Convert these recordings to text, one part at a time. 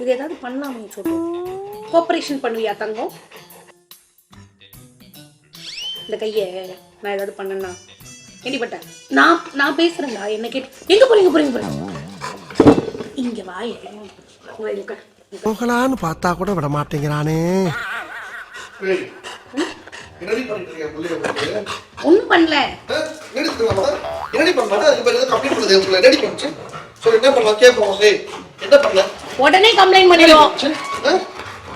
இது ஏதாவது பண்ணாம சொல்லு கோஆப்ரேஷன் பண்ணுவியா தங்கம்? இந்த கையை நான் ஏதாவது பண்ணனா கேள்விப்பட்டேன். நான் நான் பேசுறேன்டா என்ன கேட்டு. எங்க போறீங்க போறீங்க போறீங்க? இங்க வா உட்கார். போகலான்னு பார்த்தா கூட விட மாட்டேங்கிறானே? ஒன்றும் பண்ணல. என்ன பண்ணலாம்? கேட்போம். என்ன பண்ண? உடனே கம்ப்ளைண்ட் பண்ணிடுவோம்?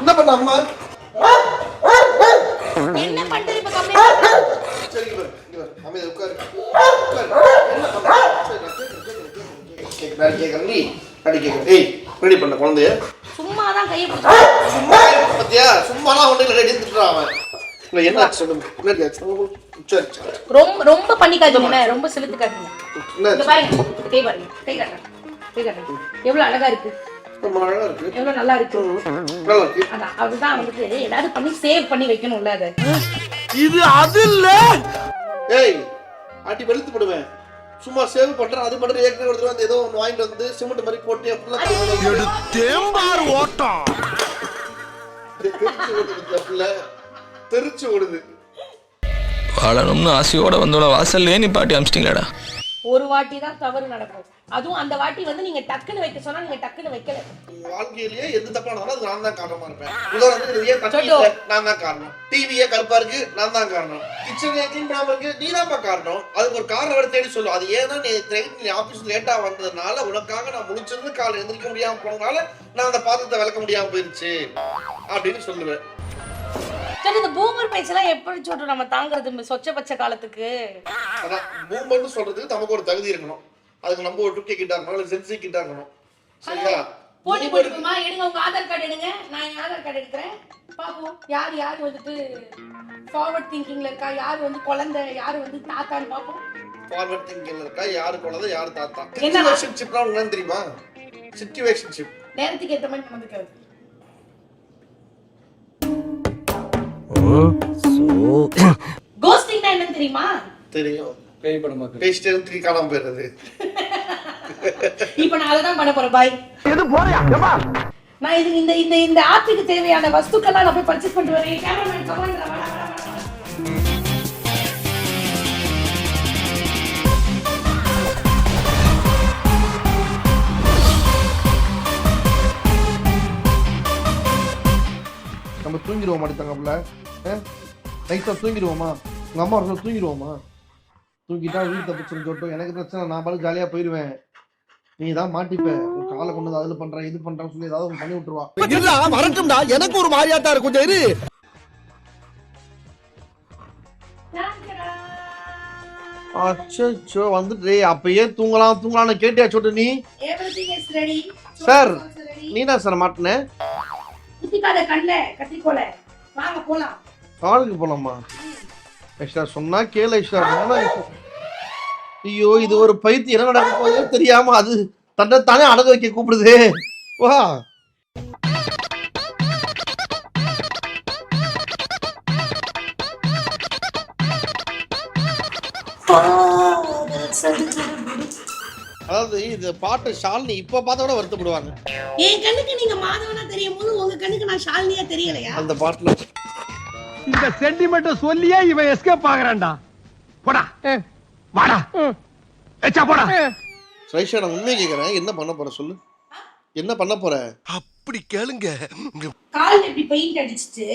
என்ன பண்ண அம்மா? என்ன பண்றது இப்ப கம்ப்ளைண்ட் உட்காரு. பண்ண? குழந்தைய? சும்மா தான் கையை சும்மா பாத்தியா? சும்மாலாம் இல்லை, ரெடி திட்டுறான் அவன். என்ன சொல்லுங்க. ரொம்ப ரொம்ப பண்ணிக்காதீங்க ரொம்ப செலுத்துக்காதீங்க? பாருங்க கை பாருங்க கை காட்டுறேன் கை காட்டுறேன் எவ்வளவு அழகா இருக்கு அழகா இருக்கு. எவ்வளவு நல்லா இருக்கு. நல்லா இருக்கு. அதான் அதுதான் வந்துட்டு ஏதாவது பண்ணி சேவ் பண்ணி வைக்கணும்ல அதை. இது அது இல்ல. ஏய் ஆட்டி வெளுத்து போடுவேன். சும்மா சேவ் பண்றேன் அது பண்றேன் ஏற்கனவே ஒருத்தர் வந்து ஏதோ ஒன்று வாங்கிட்டு வந்து சிமெண்ட் மாதிரி போட்டு அப்படிலாம் எடுத்தேம்பார் ஓட்டம். தெரிச்சு ஓடுது வாழணும்னு ஆசையோட வந்தோட வாசல்லே நீ பாட்டி அமிச்சிட்டீங்களாடா? ஒரு வாட்டி தான் தவறு நடக்கும். அதுவும் அந்த வாட்டி வந்து நீங்க டக்குன்னு வைக்க சொன்னா நீங்க டக்குன்னு வைக்கல. வாழ்க்கையிலேயே எந்த தப்பா நடந்தாலும் அது நான் தான் காரணமா இருப்பேன். உதாரணத்துக்கு ஏன் தண்ணி. இல்ல, நான் தான் காரணம். டிவியே கருப்பா இருக்கு நான் தான் காரணம். கிச்சன் க்ளீன் பண்ணாம இருக்கு நீ தான்ப்பா காரணம். அதுக்கு ஒரு காரணம் வர தேடி சொல்லு. அது ஏன்னா நீ ட்ரெயின் நீ ஆபீஸ் லேட்டா வந்ததுனால உனக்காக நான் முடிச்சிருந்து காலை எந்திரிக்க முடியாம போனதுனால நான் அந்த பாத்திரத்தை விளக்க முடியாம போயிருச்சு. அப்படின்னு சொல்லுவேன். சரி இந்த பூமர் பேச்செல்லாம் எப்படி சொல்றோம் நம்ம தாங்குறது? இந்த சொச்ச பச்சை காலத்துக்கு. அதான் மூவ்மெண்ட் சொல்றதுக்கு நமக்கு ஒரு தகுதி இருக்கணும். அதுக்கு நம்ம ஒரு டுக்கி கிட்ட இருக்கணும் இல்லை சென்சி கிட்ட இருக்கணும் சரியா? போட்டி போட்டுக்குமா? எடுங்க உங்க ஆதார் கார்டு எடுங்க. நான் என் ஆதார் கார்டு எடுக்கிறேன். பாப்போம் யார் யார் வந்துட்டு ஃபார்வர்ட் திங்கிங்ல இருக்கா? யார் வந்து குழந்தை? யார் வந்து தாத்தான்னு பாப்போம் ஃபார்வர்ட் திங்கிங்ல இருக்கா? யாரு குழந்தை? யாரு தாத்தா? என்ன? சிச்சுவேஷன்ஷிப்னா உங்களுக்கு தெரியுமா? சிச்சுவேஷன்ஷிப் நேரத்துக்கு ஏத்த மாதிரி நடந்துக்கிறது. கோஸ்டிங்னா என்னன்னு தெரியுமா? தெரியும். பேசிட்டே இருந்து திருப்பி காணாம போயிடுறது. இப்போ நான் அதை தான் பண்ண போறேன் பாய் நான் இது இந்த இந்த இந்த ஆப்புக்கு தேவையான வஸ்துக்கெல்லாம் நான் போய் பர்ச்சேஸ் பண்ணிட்டு வரேன். கேமராமேன் வா. நம்ம தூங்கிடுவோமா தங்கப்புல நைட்டா தூங்கிடுவோமா? உங்க அம்மா ஒரு தூங்கிடுவோமா? தூங்கிட்டா வீட்டு தப்பிச்சுன்னு சொல்லிட்டோம் எனக்கு பிரச்சனை நான் பாட்டு ஜாலியா போயிடுவேன் நீ தான் மாட்டிப்ப. காலை கொண்டு வந்து அதுல பண்றேன் இது பண்றேன்னு சொல்லி ஏதாவது பண்ணி விட்டுருவா. இல்ல வரட்டும்டா. எனக்கு ஒரு மாதிரியாட்டா இருக்கும் இரு. அச்சோ வந்துட்டு அப்பயே தூங்கலாம் தூங்கலாம்னு கேட்டியா சொட்டு நீ? சார் மாட்டின? குத்திக்காத கண்ணுல கத்திக்கோல வாங்க போலாம். காலுக்கு போலாமா? ஐஷா சொன்னா கேளு ஐஷா சொன்னா ஐஷா. ஐயோ இது ஒரு பைத்தியம். என்ன நடக்க போகுதோ தெரியாம அது தன்னை தானே அடகு வைக்க கூப்பிடுது. வா. அதாவது இந்த பாட்டு ஷாலினி இப்ப பார்த்தா கூட வருத்தப்படுவாங்க. என் கண்ணுக்கு நீங்க மாதவனா தெரியும் போது உங்க கண்ணுக்கு நான் ஷாலினியா தெரியலையா? அந்த பாட்டுல. இந்த சென்டிமெண்ட் சொல்லியே இவன் எஸ்கேப் ஆகுறான்டா. போடா. வாடா. எச்சா போடா. ரைஷா நான் உண்மையை கேட்கறேன் என்ன பண்ண போற சொல்லு. என்ன பண்ண போற? அப்படி கேளுங்க. கால் இப்படி பெயிண்ட் அடிச்சிட்டு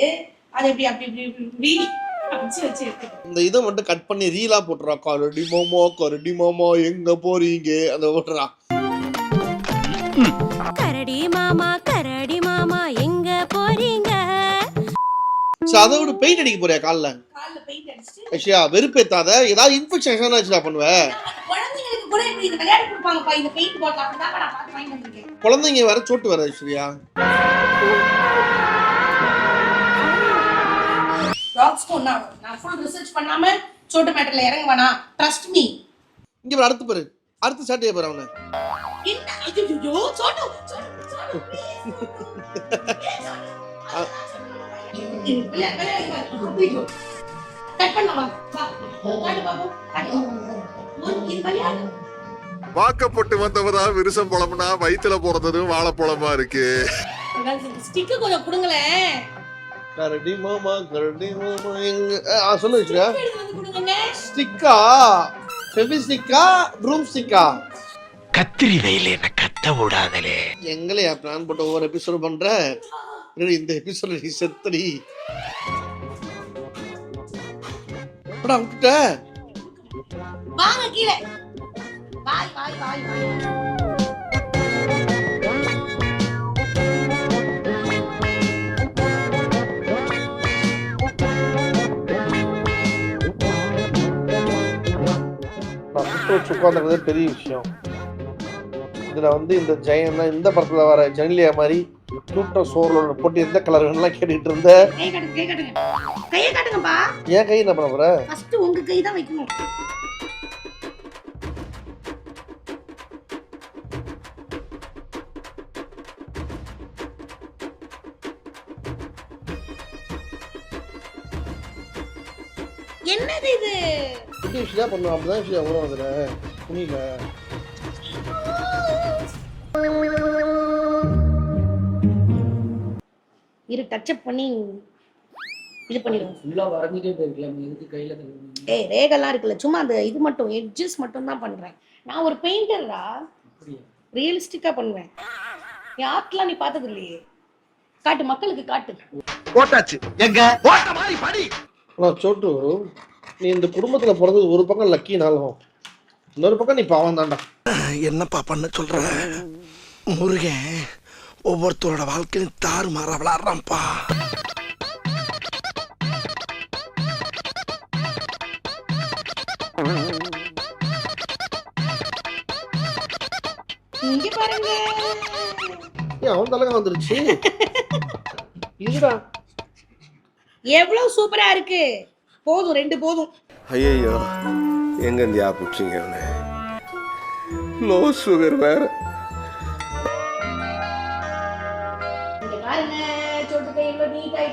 அதை இப்படி அப்படி இப்படி. இந்த இதை மட்டும் கட் பண்ணி ரீலா போட்டுறா. கரடி மாமா கரடி மாமா எங்க போறீங்க? அந்த போட்டுறா. கரடி மாமா கரடி மாமா எங்க போறீங்க? அதை விட பெயிண்ட் அடிக்க போறியா கால்ல? பெயிண்ட் ஐஷியா வெறுப்பேத்தாத. ஏதாவது இன்ஃபெக்ஷன் ஆச்சுடா பண்ணுவ? குழந்தைங்களுக்கு கூட இப்படி இந்த விளையாட்டு கொடுப்பாங்கப்பா. இந்த பெயிண்ட் பாட்டில் அப்படிதான் நான் பார்த்து வாங்கி வந்திருக்கேன். குழந்தைங்க வர சோட்டு வர ஐஸ்வர்யா. டாக்ஸ்க்கு ஒன்றா நான் ஃபுல் ரிசர்ச் பண்ணாம சோட்டு மேட்டர்ல இறங்க வேணாம் ட்ரஸ்ட் மீ இங்க பாரு அடுத்து பாரு. அடுத்து சாட்டியா பாரு அவனை. என்ன? ஐயோ சோட்டு சோட்டு, வாக்கப்பட்டு வந்தவதா விருசம் பழம்னா வயித்துல பிறந்ததும் வாழைப்பழமா இருக்கு. ஸ்டிக்கு கொஞ்சம் கொடுங்களேன் கரடி மாமா கரடி மாமா எங்க ஆ சொல்லு வச்சுக்கா எடுத்து வந்து கொடுங்க ஸ்டிக்கா ஃபெவி ஸ்டிக்கா ப்ரூம் ஸ்டிக்கா கத்திரி வெயில என்ன கத்த விடாதலே. எங்களையா பிளான் போட்டு ஒவ்வொரு எபிசோடு பண்ற? இந்த எபிசோட நீ செத்தடி. அடா, விட்டுட்ட வாங்க கீழே. வாய் வாய் வாய் வாய். உட்காந்துருந்தது பெரிய விஷயம். இதுல வந்து இந்த ஜெயம் இந்த படத்துல வர ஜெனிலியா மாதிரி கூட்ட சோர்லோட போட்டு எந்த கலர் வேணும்லாம் கேட்டுக்கிட்டு இருந்த. கையை காட்டுங்கப்பா. ஏன் கை என்ன பண்ண போற? ஃபர்ஸ்ட் உங்க கை தான் வைக்கணும். என்னது இது? குட்டி விஷயம் பண்ணுவோம் அப்படிதான் விஷயம் வரும் அதுல. புரியல. இரு டச்சப் பண்ணி இது பண்ணிடுவோம். ஃபுல்லா வரைஞ்சிட்டே போயிருக்கலாம் எதுக்கு கையில ஏய் ரேகெல்லாம் இருக்குல்ல சும்மா அந்த இது மட்டும் எட்ஜஸ் மட்டும் தான் பண்றேன். நான் ஒரு பெயிண்டர்டா ரியலிஸ்டிக்கா பண்ணுவேன். என் ஆர்ட்லாம் நீ பார்த்தது இல்லையே. காட்டு மக்களுக்கு காட்டு. போட்டாச்சு. எங்க? போட்ட மாதிரி படி. நான் சோட்டு நீ இந்த குடும்பத்துல பிறந்தது ஒரு பக்கம் லக்கினாலும் இன்னொரு பக்கம் நீ பாவம் தான்டா என்னப்பா பண்ண சொல்ற? முருகன் ஒவ்வொருத்தரோட வாழ்க்கையும் தாறு மாற விளாடுறான்ப்பா. இங்க பாருங்க. ஏன் அவன் தலைங்க வந்துருச்சு. இதுடா. எவ்வளவு சூப்பரா இருக்கு. போதும் ரெண்டு போதும். ஐயோ எங்க இந்தியா பிடிச்சிங்க லோ சுகர் வேற.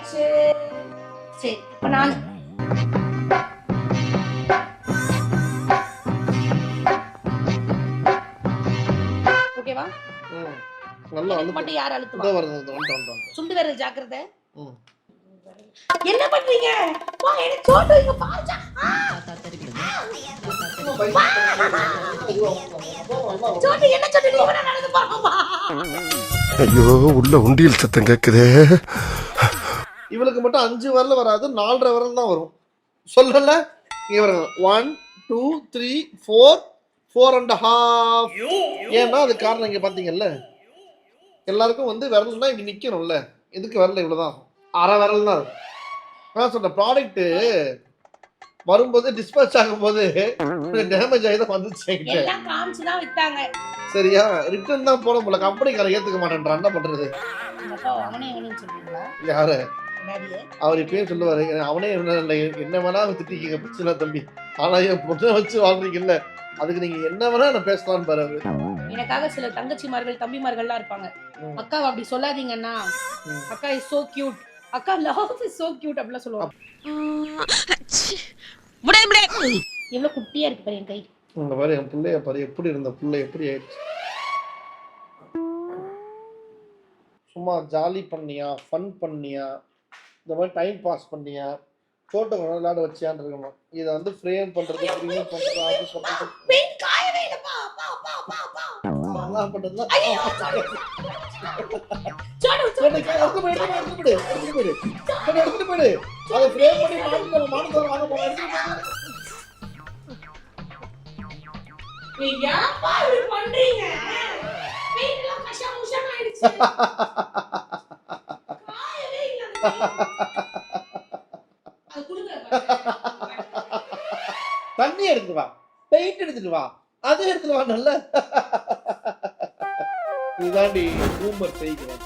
ஆயிடுச்சு. சரி இப்ப நான் ஓகேவா. நல்லா மட்டும் யார் அழுத்துவா? சுண்டு விரல் ஜாக்கிரதை. என்ன பண்றீங்க? வா எனக்கு சோட்டு இங்க பாச்சா சோட்டு என்ன சோட்டு நீ வேணா நடந்து போறோமா ஐயோ உள்ள உண்டியல் சத்தம் கேக்குதே. இவளுக்கு மட்டும் அஞ்சு வரல வராது நாலரை வரல் தான் வரும். சொல்லல? இங்க வருங்க one two three four four and half ஏன்னா அது காரணம் இங்க பாத்தீங்கல்ல? எல்லாருக்கும் வந்து விரல்னா இங்க நிக்கணும்ல. எதுக்கு விரல் இவ்வளவுதான்? அரை விரல் தான். நான் சொன்ன ப்ராடக்ட் வரும்போது டிஸ்பேச் ஆகும்போது டேமேஜ் ஆகி தான் வந்துச்சு சரியா? ரிட்டர்ன் தான் போட முடியல. கம்பெனிக்கார ஏத்துக்க மாட்டேன்றான். என்ன சொல்றீங்களா? யாரு? அவர் இப்பயும் சொல்லுவாரு அவனே என்ன வேணா திட்டிக்கிங்க பிரச்சனை தம்பி. ஆனா என் பொண்ணை வச்சு வாழ்றீங்கல்ல அதுக்கு நீங்க என்ன வேணா நான் பேசலாம்னு பாரு எனக்காக சில தங்கச்சிமார்கள் தம்பிமார்கள்லாம் இருப்பாங்க. ம். அக்காவை அப்படி சொல்லாதீங்கன்னா. அக்கா இஸ் சோ கியூட் அக்கா லவ் இஸ் சோ கியூட் அப்படிலாம் சொல்லுவாங்க. எவ்வளவு குட்டியா இருக்கு பாரு என் கை. உங்க பாரு என் பிள்ளைய பாரு எப்படி இருந்த பிள்ளை எப்படி ஆயிடுச்சு. சும்மா ஜாலி பண்ணியா ஃபன் பண்ணியா இந்த மாதிரி டைம் பாஸ் பண்ணியா? போட்டோ விளையாட வச்சியான்னு இருக்கணும். இதை வந்து ஃப்ரேம் பண்றது ரிமூவ் பண்றது அது பண்றது. எடுத்துட்டு போயிடு. நீங்க ஏன்ப்பா இப்படி பண்றீங்க பெயிண்ட் எல்லாம் கஷா முஷான்னு ஆயிடுச்சு காயவே இல்ல அந்த paint. அது கொடுங்க தண்ணி எடுத்துட்டு வா. பெயிண்ட் எடுத்துட்டு வா. அது எடுத்துட்டு வா நல்ல இதுதாண்டி பூமர் செய்கிறேன்.